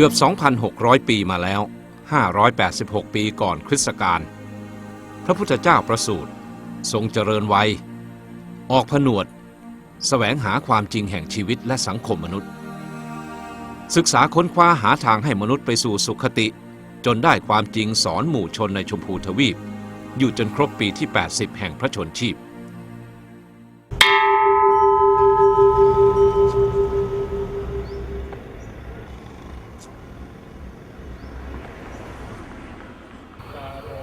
เกือบ 2,600 ปีมาแล้ว 586 ปีก่อนคริสตกาล พระพุทธเจ้าประสูติทรงเจริญวัย ออกผนวดแสวงหาความจริงแห่งชีวิตและสังคมมนุษย์ ศึกษาค้นคว้าหาทางให้มนุษย์ไปสู่สุขติ จนได้ความจริงสอนหมู่ชนในชมพูทวีป อยู่จนครบปีที่ 80 แห่งพระชนชีพ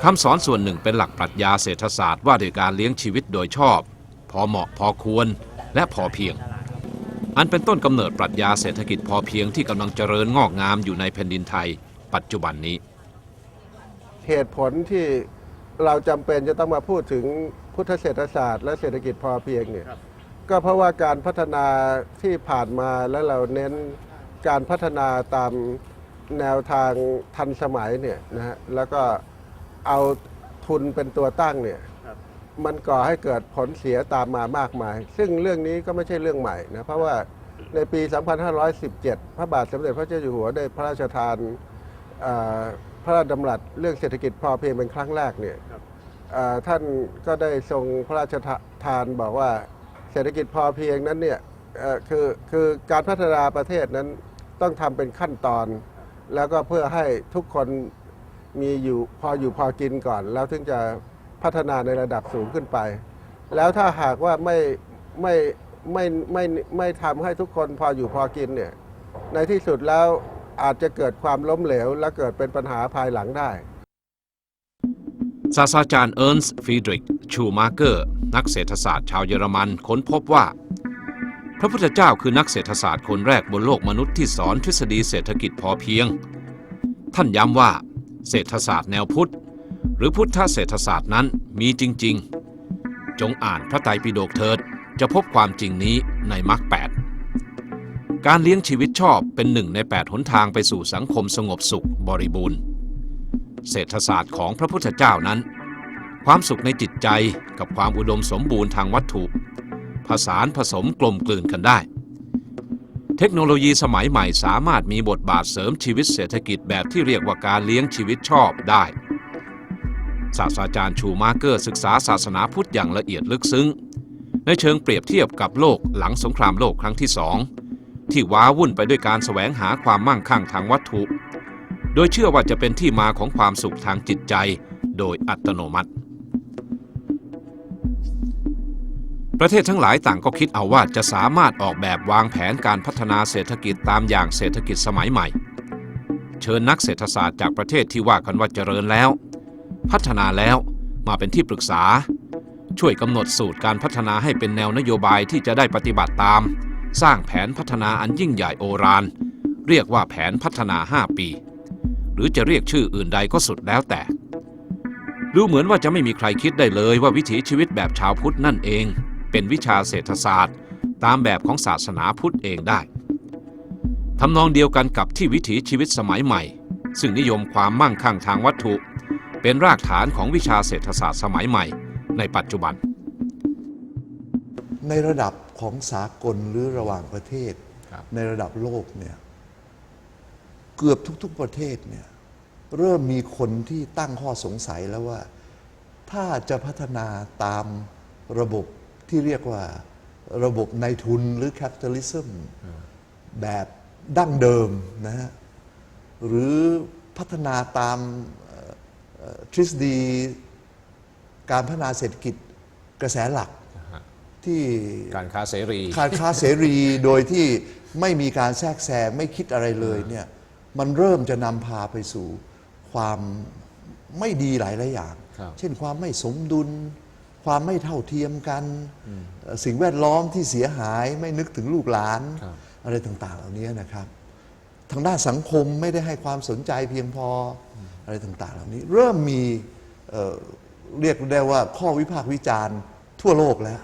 คำสอนส่วนหนึ่งเป็นหลักปรัชญาเศรษฐศาสตร์ว่าด้วยการเลี้ยงชีวิตโดยชอบ พอเหมาะพอควรและพอเพียง อันเป็นต้นกำเนิดปรัชญาเศรษฐกิจพอเพียงที่กำลังเจริญงอกงามอยู่ในแผ่นดินไทย ปัจจุบันนี้ เหตุผลที่เราจำเป็นจะต้องมาพูดถึงพุทธเศรษฐศาสตร์และเศรษฐกิจพอเพียงเนี่ยก็เพราะว่าการพัฒนาที่ผ่านมาแล้วเราเน้นการพัฒนาตามแนวทางทันสมัยเนี่ยนะฮะแล้วก็ เอาทุนเป็นตัวตั้งเนี่ยมันก่อให้เกิดผลเสียตามมามากมาย ซึ่งเรื่องนี้ก็ไม่ใช่เรื่องใหม่นะเพราะว่าในปี 2517 พระบาทสมเด็จพระเจ้าอยู่หัวได้พระราชทานเอ่อพระราชดำรัสเรื่องเศรษฐกิจพอเพียงเป็นครั้งแรกเนี่ยเอ่อท่านก็ได้ทรงพระราชทานบอกว่าเศรษฐกิจพอเพียงนั้นเนี่ยเอ่อคือคือการพัฒนาประเทศนั้นต้องทำเป็นขั้นตอน แล้วก็เพื่อให้ทุกคน มีอยู่พออยู่พอกินก่อน แล้วถึงจะพัฒนาในระดับสูงขึ้นไป แล้วถ้าหากว่าไม่ไม่ไม่ไม่ไม่ไม่ทำให้ทุกคนพออยู่พอกินเนี่ยในที่สุดแล้วอาจจะเกิดความล้มเหลว และเกิดเป็นปัญหาภายหลังได้ศาสตราจารย์เอิร์นส์ฟรีดริกชูมาร์เกอร์ นักเศรษฐศาสตร์ชาวเยอรมันค้นพบว่า พระพุทธเจ้าคือนักเศรษฐศาสตร์คนแรกบนโลกมนุษย์ที่สอนทฤษฎีเศรษฐกิจพอเพียง ท่านย้ำว่า เศรษฐศาสตร์แนวพุทธ หรือพุทธเศรษฐศาสตร์นั้นมีจริง ๆ จงอ่านพระไตรปิฎกเถิดจะพบความจริงนี้ในมรรคแปดการเลี้ยงชีวิตชอบเป็นหนึ่งในแปดหนทางไปสู่สังคมสงบสุขบริบูรณ์ เศรษฐศาสตร์ของพระพุทธเจ้านั้น ความสุขในจิตใจกับความอุดมสมบูรณ์ทางวัตถุ ผสานผสมกลมกลืนกันได้ เทคโนโลยีสมัยใหม่สามารถมีบทบาทเสริมชีวิตเศรษฐกิจแบบที่เรียกว่าการเลี้ยงชีวิตชอบได้ ศาสตราจารย์ชูมาเกอร์ศึกษาศาสนาพุทธอย่างละเอียดลึกซึ้ง ในเชิงเปรียบเทียบกับโลกหลังสงครามโลกครั้งที่สองที่ว้าวุ่นไปด้วยการแสวงหาความมั่งคั่งทางวัตถุ โดยเชื่อว่าจะเป็นที่มาของความสุขทางจิตใจ โดยอัตโนมัติ ประเทศทั้งหลายต่างก็คิดเอาว่าจะสามารถออกแบบวางแผนการพัฒนาเศรษฐกิจตามอย่างเศรษฐกิจสมัยใหม่ เชิญนักเศรษฐศาสตร์จากประเทศที่ว่ากันว่าเจริญแล้ว พัฒนาแล้วมาเป็นที่ปรึกษา ช่วยกำหนดสูตรการพัฒนาให้เป็นแนวนโยบายที่จะได้ปฏิบัติตาม สร้างแผนพัฒนาอันยิ่งใหญ่โอฬารเรียกว่าแผนพัฒนา 5 ปี หรือจะเรียกชื่ออื่นใดก็สุดแล้วแต่ดูเหมือนว่าจะไม่มีใครคิดได้เลยว่าวิถีชีวิตแบบชาวพุทธนั่นเอง เป็นวิชาเศรษฐศาสตร์ ตามแบบของศาสนาพุทธเองได้ทำนองเดียวกันกับที่วิถีชีวิตสมัยใหม่ ซึ่งนิยมความมั่งคั่งทางวัตถุ เป็นรากฐานของวิชาเศรษฐศาสตร์สมัยใหม่ ในปัจจุบัน ในระดับของสากลหรือระหว่างประเทศครับในระดับโลกเนี่ยเกือบทุกๆประเทศเนี่ยเริ่มมีคนที่ตั้งข้อสงสัยแล้วว่า ถ้าจะพัฒนาตามระบบ ที่เรียกว่าระบบในทุนหรือแคปิตอลิซึมแบบดั้งเดิมนะฮะหรือพัฒนาตามเอ่อเอ่อทฤษฎีการพัฒนาเศรษฐกิจกระแสหลักที่การค้าเสรีการค้าเสรีโดยที่ไม่มีการแทรกแซงไม่คิดอะไรเลยเนี่ยมันเริ่มจะนำพาไปสู่ความไม่ดีหลายหลายอย่างครับเช่นความไม่สมดุล ความไม่เท่าเทียมกันเอ่อสิ่งแวดล้อมที่เสียหายไม่นึกถึงลูกหลานครับอะไรต่าง ๆ เหล่านี้นะครับ ทางด้านสังคมไม่ได้ให้ความสนใจเพียงพอออะไรต่าง ๆ เหล่านี้ เริ่มมีเอ่อเรียกได้ว่าข้อวิพากษ์วิจารณ์ทั่วโลกแล้ว